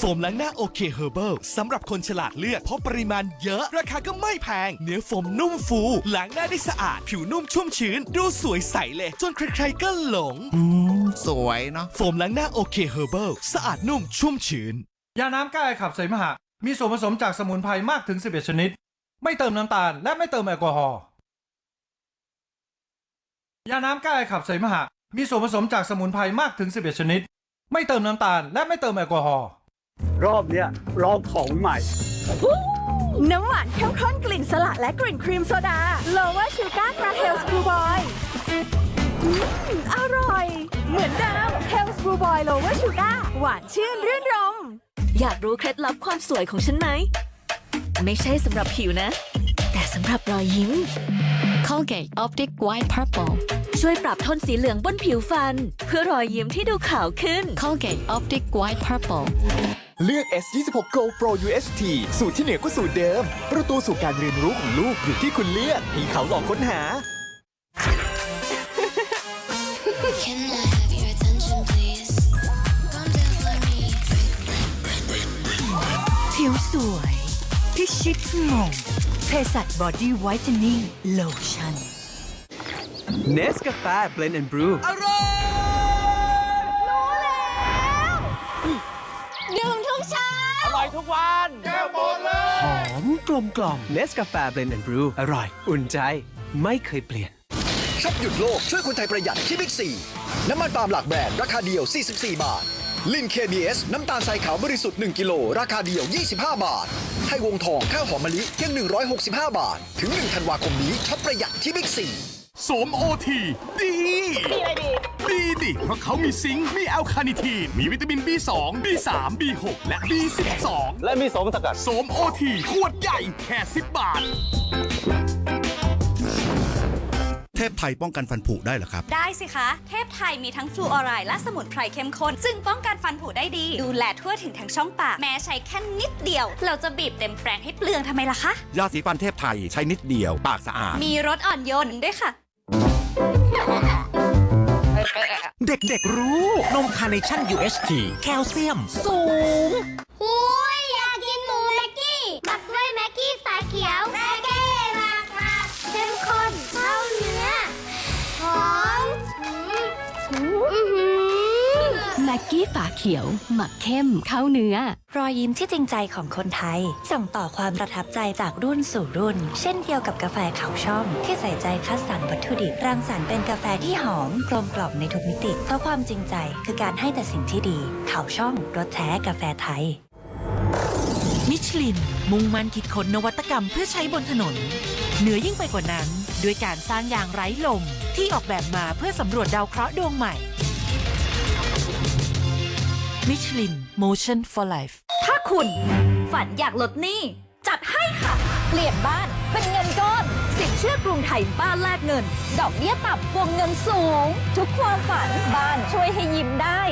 โฟมล้างหน้าโอเคเฮอร์เบิลสำหรับคนฉลาดเลือก เพราะปริมาณเยอะ ราคาก็ไม่แพง เนื้อโฟมนุ่มฟูล้างหน้าได้สะอาด ผิวนุ่มชุ่มชื้น ดูสวยใสเลย จนใครๆก็หลงอืมสวยเนาะโฟมล้างหน้าโอเคเฮอร์เบิลสะอาดนุ่มชุ่มชื้น ยาน้ำแก้ไอขับเสมหะ มีส่วนผสมจากสมุนไพรมากถึง 11 ชนิด ไม่เติมน้ำตาลและไม่เติมแอลกอฮอล์ยาน้ำแก้ไอขับเสมหะ มีส่วนผสมจากสมุนไพรมากถึง 11 ชนิด ไม่เติมน้ำตาลและไม่เติมแอลกอฮอล์ รอบเนี้ยลองของใหม่ น้ำหวานเข้มข้นกลิ่นสละและกลิ่นครีมโซดา Lower Sugar กระเทลส Blue Boy อืมอร่อย เหมือนเดิม Tales Blue Boy Lower Sugar หวานชื่นรื่นรม อยากรู้เคล็ดลับความสวยของฉันไหม ไม่ใช่สำหรับผิวนะ แต่สำหรับรอยยิ้ม Colgate Optic White Purple ช่วยปรับโทนสีเหลืองบนผิวฟัน เพื่อรอยยิ้มที่ดูขาวขึ้น Colgate Optic White Purple เลือก S26 Go Pro UHT สูตรที่เหนือกว่าสูตรเดิม ประตูสู่การเรียนรู้ของลูกอยู่ที่คุณเลือกที่เขาหลอกค้นหา Can I have your attention, please? Calm down for me. ผิวสวย พิชิตงงเภสัชบอดี้ไวท์เน n ่งโลชั่น Nescafe Blend and Brew หอมกลมกล่อม Nescafe Blend and Brew อร่อย อุ่นใจ ไม่เคยเปลี่ยนช็อปหยุดโลก ช่วยคนไทยประหยัดที่บิ๊กซีน้ำมันปาล์มหลักแบรนด์ราคาเดียว 44 บาท ลิน KBS น้ำตาลทรายขาวบริสุทธิ์ 1 กิโล ราคาเดียว 25 บาทไทยวงทองข้าวหอมมะลิเพียง 165 บาท ถึง 1 ธันวาคมนี้ช็อปประหยัดที่บิ๊กซี สวมโอทีดีดีอะไรดี ดีดิ เพราะเขามีซิงค์มีแอลคาเนิทีน มีวิตามิน B2 B3 B6 และ B12 และมีสมสกัด สวมโอทีขวดใหญ่แค่ 10 บาท เทพไทยป้องกันฟันผุได้เหรอครับ ได้สิคะ เทพไทยมีทั้งฟลูออไรด์และสมุนไพรเข้มข้น ซึ่งป้องกันฟันผุได้ดี ดูแลทั่วถึงทั้งช่องปาก แม้ใช้แค่นิดเดียว เราจะบีบเต็มแปรงให้เปลืองทำไมล่ะคะ ยาสีฟันเทพไทยใช้นิดเดียว ปากสะอาด มีรสอ่อนโยนด้วยค่ะ ด็กๆรู้ นมคาร์เนชั่น UHT แคลเซียมสูง กกี้ฝาเขียว หมักเข้มเข้าเนื้อ รอยยิ้มที่จริงใจของคนไทย ส่งต่อความประทับใจจากรุ่นสู่รุ่น เช่นเดียวกับกาแฟเขาช่อง ที่ใส่ใจคัดสรรวัตถุดิบรังสรรค์เป็นกาแฟที่หอมกลมกล่อมในทุกมิติ เพราะความจริงใจคือการให้แต่สิ่งที่ดี เขาช่องรสแท้กาแฟไทย มิชลิน มุ่งมั่นคิดค้นนวัตกรรมเพื่อใช้บนถนน เหนือยิ่งไปกว่านั้น ด้วยการสร้างยางไร้ลมที่ออกแบบมาเพื่อสำรวจดาวเคราะห์ดวงใหม่ มิชลิน Motion for Life ถ้าคุณฝันอยากลดหนี้ จัดให้ค่ะ เปลี่ยนบ้านเป็นเงินก้อน สินเชื่อกรุงไทยบ้านแลกเงิน ดอกเบี้ยต่ำวงเงินสูง ทุกความฝันบ้านช่วยให้ยิ้มได้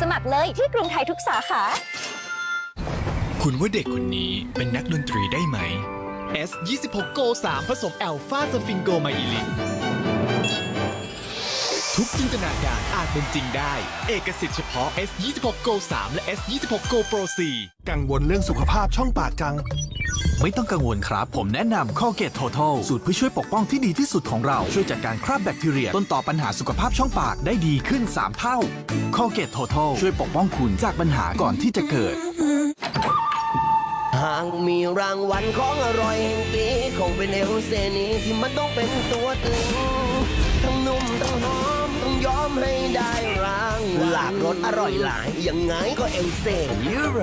สมัครเลยที่กรุงไทยทุกสาขา คุณว่าเด็กคนนี้เป็นนักดนตรีได้ไหม S26 Go 3 ผสมแอลฟาสฟิงโกไมอิลิน ทุกจินตนาการอาจเป็นจริงได้ เอกสิทธิ์เฉพาะ S26 Go 3 และ S26 Go Pro 4 กังวลเรื่องสุขภาพช่องปากจัง ไม่ต้องกังวลครับ ผมแนะนำ Colgate Total สูตรเพื่อช่วยปกป้องที่ดีที่สุดของเรา ช่วยจัดการคราบแบคทีเรีย ต้นต่อปัญหาสุขภาพช่องปากได้ดีขึ้น 3 เท่า Colgate Total ช่วยปกป้องคุณจากปัญหาก่อนที่จะเกิดหากมีรางวัลของอร่อยแห่งปีคงเป็นเอลเซนีที่มันต้องเป็นตัวตึงากรสอร่อยหลาย ยังไงก็เอลเซยุโร